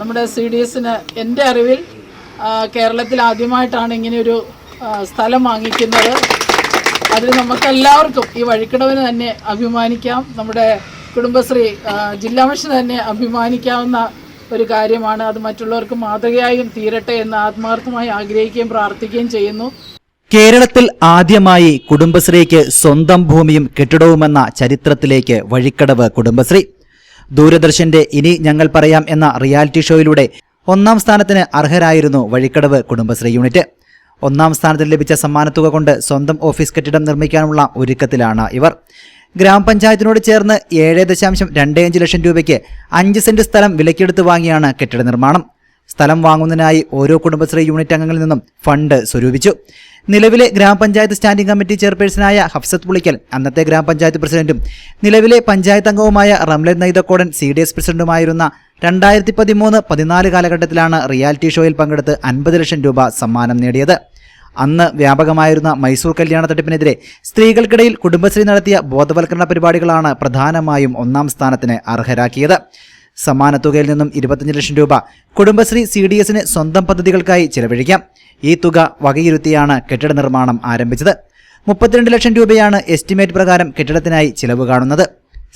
നമ്മുടെ C D എസിന് എന്റെ അറിവിൽ കേരളത്തിൽ ആദ്യമായിട്ടാണ് ഇങ്ങനെയൊരു സ്ഥലം വാങ്ങിക്കുന്നത്. അതിൽ നമുക്കെല്ലാവർക്കും ഈ വഴിക്കടവിന് തന്നെ അഭിമാനിക്കാം. നമ്മുടെ കുടുംബശ്രീ ജില്ലാ മിഷൻ തന്നെ അഭിമാനിക്കാവുന്ന ഒരു കാര്യമാണ്. അത് മറ്റുള്ളവർക്ക് മാതൃകയായും തീരട്ടെ എന്ന് ആത്മാർത്ഥമായി ആഗ്രഹിക്കുകയും പ്രാർത്ഥിക്കുകയും ചെയ്യുന്നു. കേരളത്തിൽ ആദ്യമായി കുടുംബശ്രീക്ക് സ്വന്തം ഭൂമിയും കെട്ടിടവുമെന്ന ചരിത്രത്തിലേക്ക് വഴിക്കടവ് കുടുംബശ്രീ. ദൂരദർശന്റെ ഇനി ഞങ്ങൾ പറയാം എന്ന റിയാലിറ്റി ഷോയിലൂടെ ഒന്നാം സ്ഥാനത്തിന് അർഹരായിരുന്നു വഴിക്കടവ് കുടുംബശ്രീ യൂണിറ്റ്. ഒന്നാം സ്ഥാനത്തിന് ലഭിച്ച സമ്മാനത്തുക കൊണ്ട് സ്വന്തം ഓഫീസ് കെട്ടിടം നിർമ്മിക്കാനുള്ള ഒരുക്കത്തിലാണ് ഇവർ. ഗ്രാമപഞ്ചായത്തിനോട് ചേർന്ന് ഏഴ് ദശാംശം രണ്ട് അഞ്ച് ലക്ഷം രൂപയ്ക്ക് അഞ്ച് സെന്റ് സ്ഥലം വിലക്കെടുത്ത് വാങ്ങിയാണ് കെട്ടിട നിർമ്മാണം. സ്ഥലം വാങ്ങുന്നതിനായി ഓരോ കുടുംബശ്രീ യൂണിറ്റ് അംഗങ്ങളിൽ നിന്നും ഫണ്ട് സ്വരൂപിച്ചു. നിലവിലെ ഗ്രാമപഞ്ചായത്ത് സ്റ്റാൻഡിംഗ് കമ്മിറ്റി ചെയർപേഴ്സണായ ഹഫ്സത്ത് പുളിക്കൽ അന്നത്തെ ഗ്രാമപഞ്ചായത്ത് പ്രസിഡന്റും നിലവിലെ പഞ്ചായത്ത് അംഗവുമായ Ramlan Naithakodan C D S പ്രസിഡന്റുമായിരുന്ന രണ്ടായിരത്തി പതിമൂന്ന് പതിനാല് കാലഘട്ടത്തിലാണ് റിയാലിറ്റി ഷോയിൽ പങ്കെടുത്ത് അൻപത് ലക്ഷം രൂപ സമ്മാനം നേടിയത്. അന്ന് വ്യാപകമായിരുന്ന മൈസൂർ കല്യാണ തട്ടിപ്പിനെതിരെ സ്ത്രീകൾക്കിടയിൽ കുടുംബശ്രീ നടത്തിയ ബോധവൽക്കരണ പരിപാടികളാണ് പ്രധാനമായും ഒന്നാം സ്ഥാനത്തിന് അർഹരാക്കിയത്. സമ്മാനത്തുകയിൽ നിന്നും ഇരുപത്തഞ്ച് ലക്ഷം രൂപ കുടുംബശ്രീ സി ഡി എസിന് സ്വന്തം പദ്ധതികൾക്കായി ചിലവഴിക്കാം. ഈ തുക വകയിരുത്തിയാണ് കെട്ടിട നിർമ്മാണം ആരംഭിച്ചത്. മുപ്പത്തിരണ്ട് ലക്ഷം രൂപയാണ് എസ്റ്റിമേറ്റ് പ്രകാരം കെട്ടിടത്തിനായി ചിലവ് കാണുന്നത്.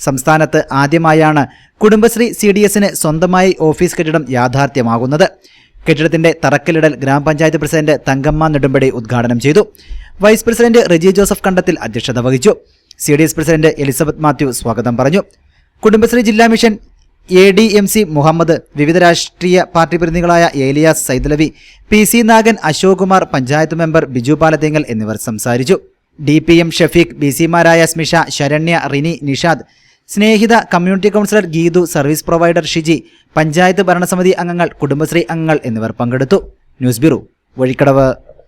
സംസ്ഥാനത്ത് ആദ്യമായാണ് കുടുംബശ്രീ സി ഡി എസിന് സ്വന്തമായി ഓഫീസ് കെട്ടിടം യാഥാർത്ഥ്യമാകുന്നത്. കെട്ടിടത്തിന്റെ തറക്കല്ലിടൽ ഗ്രാമപഞ്ചായത്ത് പ്രസിഡന്റ് തങ്കമ്മ നെടുമ്പടി ഉദ്ഘാടനം ചെയ്തു. Vice president Riji Joseph Kandathil അധ്യക്ഷത വഹിച്ചു. C D S president Elizabeth Mathew സ്വാഗതം പറഞ്ഞു. കുടുംബശ്രീ ജില്ലാ mission A D M C Muhammad വിവിധ രാഷ്ട്രീയ party പ്രതിനിധികളായ Elias Saidalavi P C Nagan Ashok Kumar panchayat member Biju Palathengal എന്നിവർ സംസാരിച്ചു. D P M Shafeeq B സിമാരായ Smisha Saranya Rini Nishad Snehitha community counsellor Geethu service provider Shiji panchayat ഭരണസമിതി അംഗങ്ങൾ കുടുംബശ്രീ അംഗങ്ങൾ എന്നിവർ പങ്കെടുത്തു. News bureau Vazhikkadavu.